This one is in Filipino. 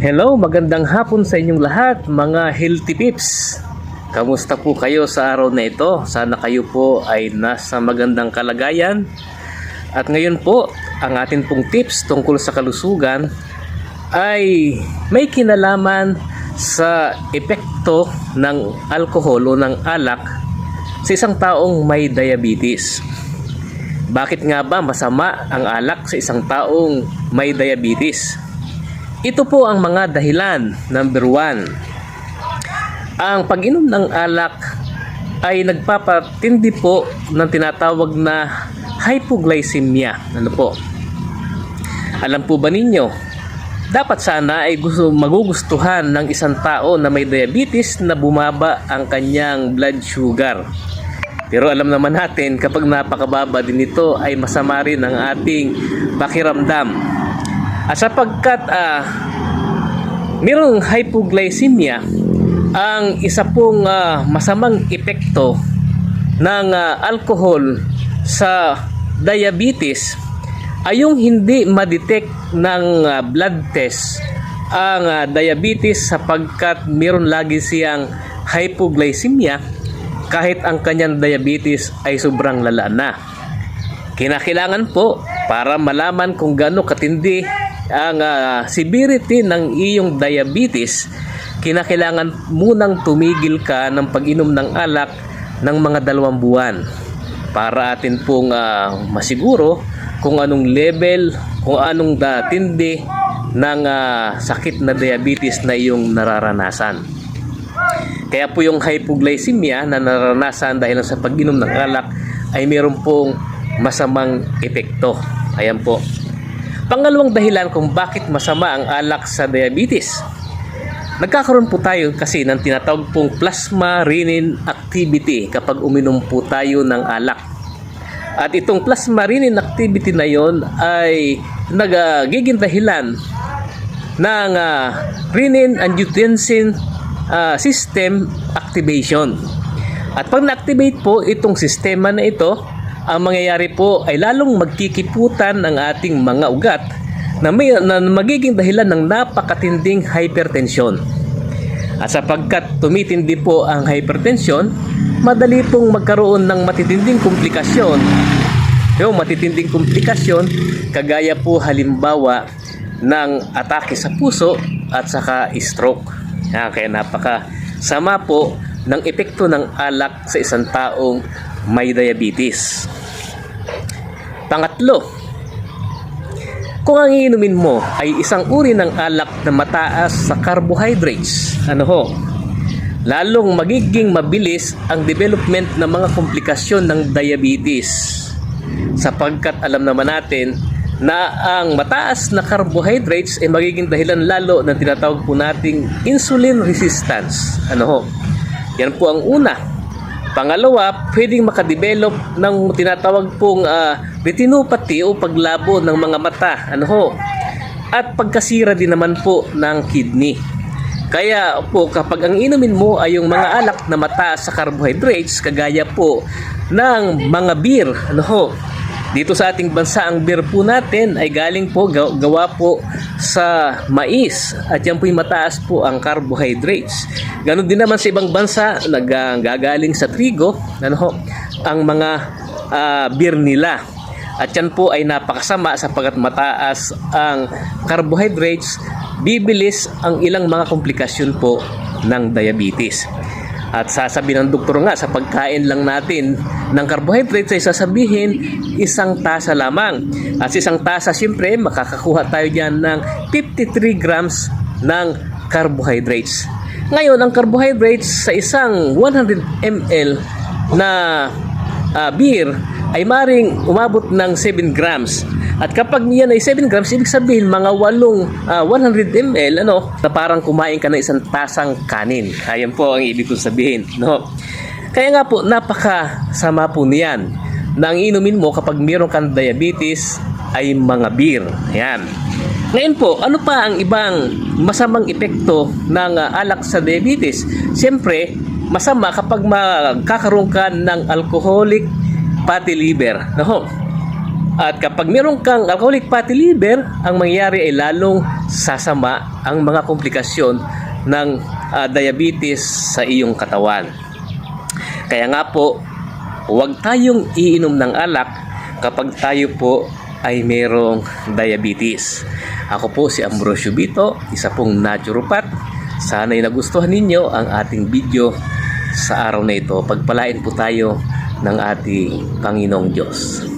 Hello, magandang hapon sa inyong lahat, mga healthy pips. Kamusta po kayo sa araw na ito? Sana kayo po ay nasa magandang kalagayan. At ngayon po, ang atin pong tips tungkol sa kalusugan ay may kinalaman sa epekto ng alkohol o ng alak sa isang taong may diabetes. Bakit nga ba masama ang alak sa isang taong may diabetes? Ito po ang mga dahilan. Number one, ang pag-inom ng alak ay nagpapatindi po ng tinatawag na hypoglycemia. Ano po? Alam po ba ninyo? Dapat sana ay gusto, magugustuhan ng isang tao na may diabetes na bumaba ang kanyang blood sugar. Pero alam naman natin kapag napakababa din ito ay masama rin ang ating pakiramdam. At sapagkat ah, mayroong hypoglycemia, ang isa pong ah, masamang epekto ng ah, alcohol sa diabetes ay yung hindi ma-detect ng ah, blood test ang ah, diabetes sapagkat meron lagi siyang hypoglycemia kahit ang kanyang diabetes ay sobrang lala na. Kinakailangan po para malaman kung gaano katindi ang ah, severity ng iyong diabetes, kinakailangan munang tumigil ka ng pag-inom ng alak ng mga dalawang buwan para atin pong ah, masiguro kung anong level, kung anong da, tindi ng ah, sakit na diabetes na iyong nararanasan. Kaya po yung hypoglycemia na naranasan dahil sa pag-inom ng alak ay meron pong masamang epekto. Ayan po. Pangalawang dahilan kung bakit masama ang alak sa diabetes. Nagkakaroon po tayo kasi ng tinatawag pong plasma renin activity kapag uminom po tayo ng alak. At itong plasma renin activity na yon ay nagiging dahilan ng ah, renin angiotensin ah, system activation. At pag na-activate po itong sistema na ito, ang mangyayari po ay lalong magkikiputan ang ating mga ugat na, may, na magiging dahilan ng napakatinding hypertension. At sapagkat tumitindi po ang hypertension, madali pong magkaroon ng matitinding komplikasyon. Yung matitinding komplikasyon, kagaya po halimbawa ng atake sa puso at saka stroke. Kaya napaka sama po ng epekto ng alak sa isang taong may diabetes. Pangatlo, kung ang iinumin mo ay isang uri ng alak na mataas sa carbohydrates, ano ho, lalong magiging mabilis ang development ng mga komplikasyon ng diabetes. Sapagkat alam naman natin na ang mataas na carbohydrates ay magiging dahilan lalo ng tinatawag po nating insulin resistance. Ano ho? Yan po ang una. Pangalawa, pwedeng makadevelop ng tinatawag pong ah, retinopathy o paglabo ng mga mata. Ano ho? At pagkasira din naman po ng kidney. Kaya po kapag ang inumin mo ay yung mga alak na mataas sa carbohydrates kagaya po ng mga beer, ano ho? Dito sa ating bansa ang beer po natin ay galing po gaw- gawa po sa mais at yan po yung mataas po ang carbohydrates. Ganon din naman sa ibang bansa naggagaling sa trigo, ano ho, ang mga ah, beer nila. At yan po ay napakasama sapagkat mataas ang carbohydrates, bibilis ang ilang mga komplikasyon po ng diabetes. At sasabi ng doktor nga sa pagkain lang natin ng carbohydrates ay sasabihin isang tasa lamang. At sa isang tasa siyempre makakakuha tayo dyan ng 53 grams ng carbohydrates. Ngayon ang carbohydrates sa isang 100 ml na ah, beer ay maring umabot ng 7 grams. At kapag yan ay 7 grams, ibig sabihin mga walong ah, 100 ml ano, na parang kumain ka ng isang tasang kanin. Ayan po ang ibig kong sabihin. No? Kaya nga po, napaka sama po niyan na ang inumin mo kapag meron kang diabetes ay mga beer. Ayan. Ngayon po, ano pa ang ibang masamang epekto ng ah, alak sa diabetes? Siyempre, masama kapag magkakaroon ka ng alcoholic fatty liver. No? At kapag meron kang alcoholic fatty liver, ang mangyayari ay lalong sasama ang mga komplikasyon ng ah, diabetes sa iyong katawan. Kaya nga po, huwag tayong iinom ng alak kapag tayo po ay merong diabetes. Ako po si Ambrosio Bito, isa pong naturopath. Sana'y nagustuhan ninyo ang ating video sa araw na ito. Pagpalain po tayo ng ating Panginoong Diyos.